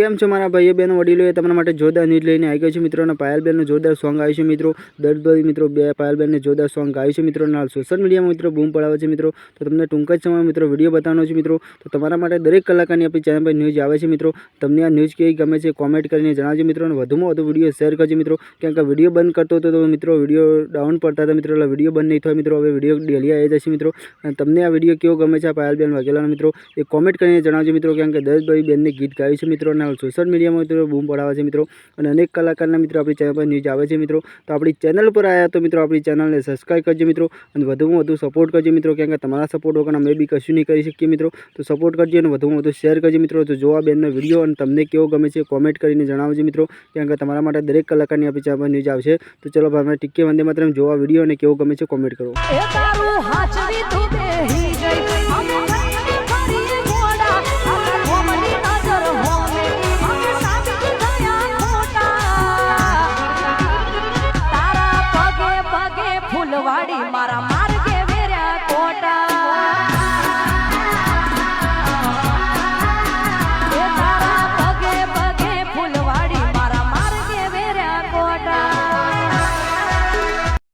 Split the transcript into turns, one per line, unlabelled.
કેમ છો મારા ભાઈઓ બહેનો, વડીલોએ તમારા માટે જોરદાર ન્યૂઝ લઈને આવી ગયો છે મિત્રો અને પાયલબેનનું જોરદાર સોંગ આવ્યું છે મિત્રો. દર્દભરી મિત્રો, બે પાયલબેનને જોરદાર સોંગ ગાયું છે મિત્રો અને સોશિયલ મીડિયામાં મિત્રો બૂમ પડાવે છે મિત્રો. તો તમને ટૂંક જ સમયમાં મિત્રો વીડિયો બતાવવાનો છે મિત્રો. તો તમારા માટે દરેક કલાકારની આપણી ચેનલ પર ન્યૂઝ આવે છે મિત્રો. તમને આ ન્યૂઝ કેવી ગમે છે કોમેન્ટ કરીને જણાવજો મિત્રો અને વધુમાં વધુ વીડિયો શેર કરજો મિત્રો. કેમ કે વીડિયો બંધ કરતો હતો તો મિત્રો વીડિયો ડાઉન પડતા હતા મિત્રો. એટલે વીડિયો બંધ નહીં થાય મિત્રો. હવે વીડિયો ડેલી આવી જશે મિત્રો. અને તમને આ વીડિયો કેવો ગમે છે આ પાયલબેન વાઘેલાના મિત્રો? એ કોમેન્ટ કરીને જણાવજો મિત્રો. કેમ કે દરેકભાઈ બેનને ગીત ગાયું છે મિત્રો અને સોશિયલ મીડિયામાં મિત્રો બૂમ પડાવે છે મિત્રો. અને અનેક કલાકારના મિત્રો આપણી ચેનલ પર ન્યૂઝ આવે છે મિત્રો. તો આપણી ચેનલ પર આવ્યા તો મિત્રો આપણી ચેનલને સબસ્ક્રાઈબ કરજો મિત્રો. અને વધુમાં વધુ સપોર્ટ કરજો મિત્રો. કેમ કે તમારા સપોર્ટ વગર અમે બી કશું નહીં કરી શકીએ મિત્રો. તો સપોર્ટ કરજો અને વધુમાં વધુ શેર કરજો મિત્રો. તો જો આ બેનનો વીડિયો અને તમને કેવો ગમે છે કોમેન્ટ કરીને જણાવજો મિત્રો. કેમ કે તમારા માટે દરેક કલાકારની આપણી ચેનલ પર ન્યૂઝ આવશે. તો ચલો ભાઈ ટીકે વંદે માત્ર જોવા વીડિયો અને કેવો ગમે છે કોમેન્ટ કરો.
વાડી મારા માર્ગે વેર્યા કોટા.